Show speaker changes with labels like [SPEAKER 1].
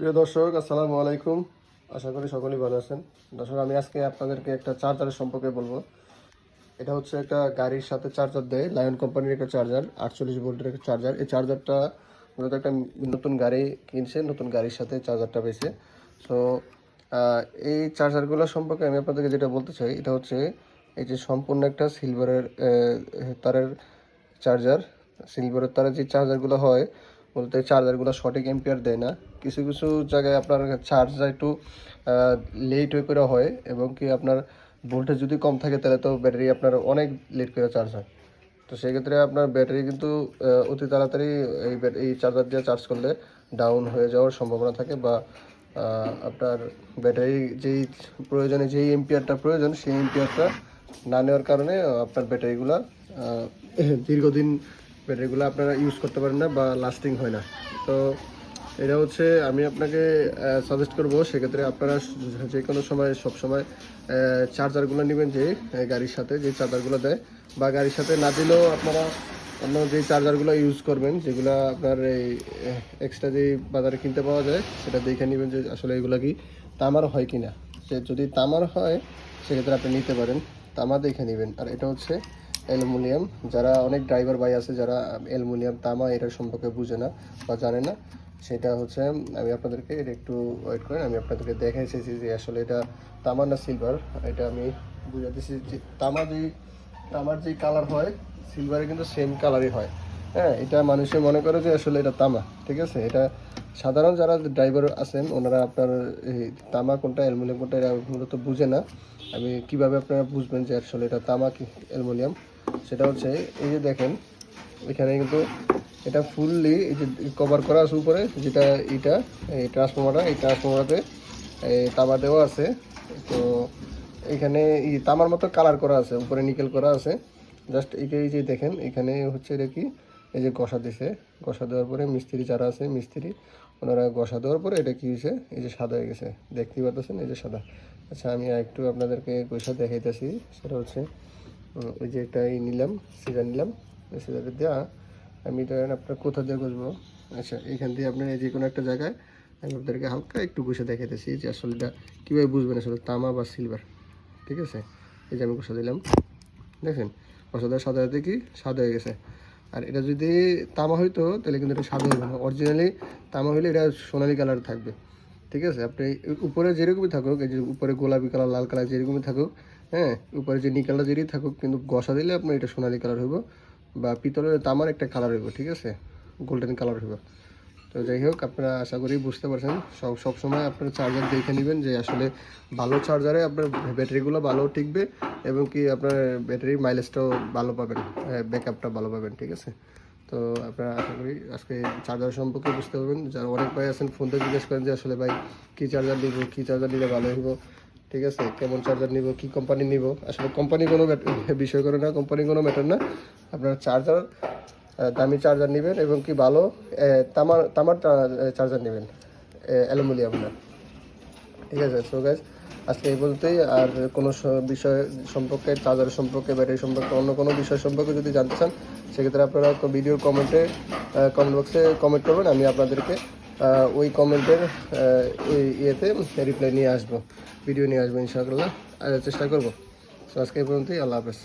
[SPEAKER 1] প্রিয় দর্শক, আসসালামু আলাইকুম। আশা করি সকলেই ভালো আছেন। দর্শক, আমি আজকে আপনাদেরকে একটা চার্জারের সম্পর্কে বলব। এটা হচ্ছে একটা গাড়ির সাথে চার্জার দেয় লায়ন কোম্পানির একটা চার্জার, আটচল্লিশ ভোল্টের একটা চার্জার। এই চার্জারটা মূলত একটা নতুন গাড়ি কিনছে, নতুন গাড়ির সাথে চার্জারটা পেয়েছে। তো এই চার্জারগুলো সম্পর্কে আমি আপনাদেরকে যেটা বলতে চাই, এটা হচ্ছে এই যে সম্পূর্ণ একটা সিলভারের তারের চার্জার। সিলভারের তারের যে চার্জারগুলো হয় এই চার্জারগুলো সঠিক এম্পিয়ার দেয় না। কিছু কিছু জায়গায় আপনার চার্জটা একটু লেট হয়ে করে হয় এবং কি আপনার ভোল্টেজ যদি কম থাকে তাহলে তো ব্যাটারি আপনার অনেক লেট করে চার্জ হয়। তো সেক্ষেত্রে আপনার ব্যাটারি কিন্তু অতি তাড়াতাড়ি এই এই চার্জার দিয়ে চার্জ করলে ডাউন হয়ে যাওয়ার সম্ভাবনা থাকে বা আপনার ব্যাটারি যেই প্রয়োজনে যেই এম্পিয়ারটা প্রয়োজন সেই এম্পিয়ারটা না নেওয়ার কারণে আপনার ব্যাটারিগুলো দীর্ঘদিন ব্যাটারিগুলো আপনারা ইউজ করতে পারেন না বা লাস্টিং হয় না। তো এটা হচ্ছে আমি আপনাকে সাজেস্ট করব সেক্ষেত্রে আপনারা যে কোনো সময়, সব সময় চার্জারগুলো নেবেন যে গাড়ির সাথে যে চার্জারগুলো দেয় বা গাড়ির সাথে না দিলেও আপনারা অন্য যে চার্জারগুলো ইউজ করবেন, যেগুলো আপনার এই এক্সট্রা যে বাজারে কিনতে পাওয়া যায়, সেটা দেখে নেবেন যে আসলে এগুলো কি তামার হয় কি না যদি তামার হয়, সেক্ষেত্রে আপনি নিতে পারেন, তামা দেখে নেবেন। আর এটা হচ্ছে অ্যালুমিনিয়াম, যারা অনেক ড্রাইভার ভাই আছে যারা অ্যালুমিনিয়াম, তামা এটার সম্পর্কে বুঝে না বা জানে না। সেটা হচ্ছে, আমি আপনাদেরকে এটা একটু ওয়েট করেন, আমি আপনাদেরকে দেখে যে আসলে এটা তামা না সিলভার এটা আমি বুঝাতেছি যে তামা যেই, তামার যেই কালার হয় সিলভারে কিন্তু সেম কালারই হয়। হ্যাঁ এটা মানুষে মনে করে যে আসলে এটা তামা, ঠিক আছে? এটা সাধারণ যারা ড্রাইভার আছেন, ওনারা আপনার এই তামা কোনটা, অ্যালুমিনিয়াম কোনটা, এরা মূলত বুঝে না। আমি কীভাবে আপনারা বুঝবেন যে আসলে এটা তামা কি, অ্যালুমিনিয়াম? সেটা হচ্ছে, এই যে দেখেন, এখানে কিন্তু এটা ফুললি এই যে কভার করা আছে উপরে, যেটা এটা, এই ট্রান্সফর্মারটা এই ট্রান্সফর্মারতে তামা দেওয়া আছে। তো এখানে এই তামার মতো কালার করা আছে, উপরে নিকেল করা আছে। জাস্ট এই যে দেখেন, এখানে হচ্ছে এটা কি, এই যে গসা দিছে। গসা দেওয়ার পরে মিস্ত্রি যারা আছে, মিস্ত্রি ওনারা গসা দেওয়ার পরে এটা কি হয়েছে? এই যে সাদা হয়ে গেছে। দেখতেই পাচ্ছেন এই যে সাদা। আচ্ছা আমি একটু আপনাদেরকে পয়সা দেখাইতেছি। সেটা হচ্ছে ওই যে এটাই নিলাম সিজার নিলাম। এই সিজারটা দেওয়া আমি ধরেন আপনার কোথা দিয়ে ঘষবো? আচ্ছা এইখান দিয়ে আপনার এই যে কোনো একটা জায়গায় আমি আপনাদেরকে হালকা একটু ঘষে দেখাইতেছি যে আসলে এটা কীভাবে বুঝবেন আসলে তামা বা সিলভার ঠিক আছে? এই যে আমি ঘষা দিলাম। দেখেন, ঘষা দেওয়ার সাদা সাথে কি? সাদা হয়ে গেছে। আর এটা যদি তামা হইতো, তাহলে কিন্তু এটা সাদা হবে না। অরিজিনালি তামা হইলে এটা সোনালি কালার থাকবে। ঠিক আছে? আপনি উপরে যেরকমই থাকুক, এই যে উপরে গোলাপি কালার, লাল কালার যেরকমই থাকুক হ্যাঁ উপরে যে নিকালটা যেরই থাকুক, কিন্তু গসা দিলে আপনার এটা সোনালি কালার হইব বা পিতলের তামার একটা কালার হইব, ঠিক আছে? গোল্ডেন কালার হইব। তো যাই হোক, আপনারা আশা করি বুঝতে পারছেন। সব সবসময় আপনার চার্জার দেখে নেবেন যে আসলে ভালো চার্জারে আপনার ব্যাটারিগুলো ভালো টিকবে এবং কি আপনার ব্যাটারির মাইলেজটাও ভালো পাবেন ব্যাকআপটা ভালো পাবেন, ঠিক আছে? তো আপনারা আশা করি আজকে চার্জার সম্পর্কে বুঝতে পারবেন। যারা অনেক ভাই আছেন ফোনতে জিজ্ঞেস করেন যে আসলে ভাই কী চার্জার নিব, কী চার্জার নিলে ভালো হইব, ঠিক আছে? কেমন চার্জার নিব, কী কোম্পানি নিব? আসলে কোম্পানি কোনো বিষয় করে না কোম্পানি কোনো ম্যাটার না। আপনার চার্জার দামি চার্জার নেবেন এবং কি ভালো তামার তামার চার্জার নেবেন অ্যালুমিনিয়াম না। ঠিক আছে সো গাইজ আজকে এই বলতেই আর কোনো বিষয় সম্পর্কে চার্জার সম্পর্কে ব্যাটারি সম্পর্কে, অন্য কোনো বিষয় সম্পর্কে যদি জানতে চান, সেক্ষেত্রে আপনারা ভিডিওর কমেন্টে কমেন্ট বক্সে কমেন্ট করবেন, আমি আপনাদেরকে ওই কমেন্টের ওই ইয়েতে রিপ্লাই নিয়ে আসব ভিডিও নিয়ে আসব, ইনশাআল্লাহ। চেষ্টা করব। সো আজকে এই পর্যন্তই, আল্লাহ হাফেজ।